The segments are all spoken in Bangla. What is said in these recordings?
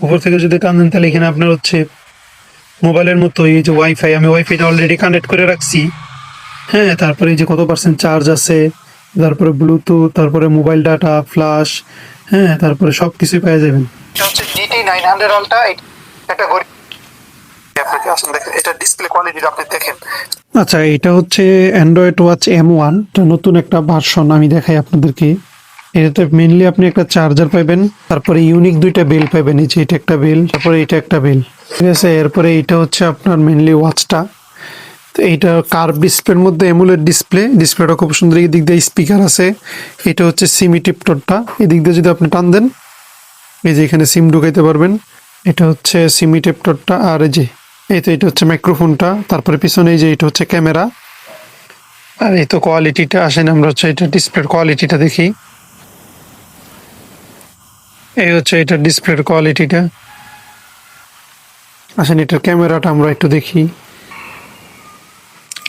উপর থেকে যদি টান দেন তাহলে এখানে আপনার হচ্ছে মোবাইলের মতো এই যে ওয়াইফাই আমি ওয়াইফাইটা অলরেডি কানেক্ট করে রাখছি। হ্যাঁ তারপরে এই যে কত পার্সেন্ট চার্জ আছে তারপরে ব্লুটুথ তারপরে মোবাইল ডাটা ফ্ল্যাশ হ্যাঁ তারপরে সব কিছুই পেয়ে যাবেন আচ্ছা এটা হচ্ছে অ্যান্ড্রয়েড ওয়াচ এম ওয়ান নতুন একটা ভার্সন আমি দেখাই আপনাদেরকে। এটাতে মেনলি আপনি একটা চার্জার পাবেন তারপরে ইউনিক দুইটা বেল পাবেন এই যে এটা একটা বেল তারপরে এটা একটা বেল ঠিক আছে, এরপরে এটা হচ্ছে আপনার মেনলি ওয়াচটা তো এইটা কার ডিসপ্লের মধ্যে এমুলেট ডিসপ্লে ডিসপ্লেটা খুব সুন্দর, এই দিক দিয়ে স্পিকার আছে। এটা হচ্ছে সিমি টিপটরটা এদিক দিয়ে যদি আপনি টান দেন, এই যে এখানে সিম ঢুকাইতে পারবেন। এটা হচ্ছে সিমি টেপটরটা আর এই যে, এই তো এটা হচ্ছে মাইক্রোফোনটা তারপরে পিছনে এই যে এটা হচ্ছে ক্যামেরা আর এই তো কোয়ালিটিটা আসেন আমরা হচ্ছে এটা ডিসপ্লের কোয়ালিটিটা দেখি। এই হচ্ছে এটা ডিসপ্লের কোয়ালিটিটা। আসেন, এটার ক্যামেরাটা আমরা একটু দেখি।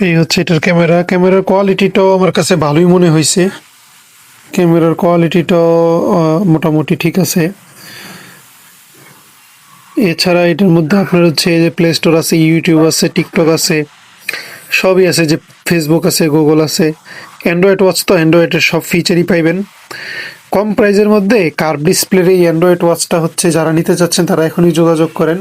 এই হচ্ছে এটার ক্যামেরা। ক্যামেরার কোয়ালিটিটাও আমার কাছে ভালোই মনে হয়েছে। ক্যামেরার কোয়ালিটিটাও মোটামুটি ঠিক আছে। এছাড়া এটার মধ্যে আপনার হচ্ছে যে প্লে স্টোর আছে ইউটিউব আছে টিকটক আছে, সবই আছে, যে ফেসবুক আছে গুগল আছে। অ্যান্ড্রয়েড ওয়াচ তো অ্যান্ড্রয়েডের সব ফিচারই পাইবেন। কম প্রাইজের মধ্যে কার্ভ ডিসপ্লের এই অ্যান্ড্রয়েড ওয়াচটা হচ্ছে যারা নিতে চাচ্ছেন, তারা এখনই যোগাযোগ করেন।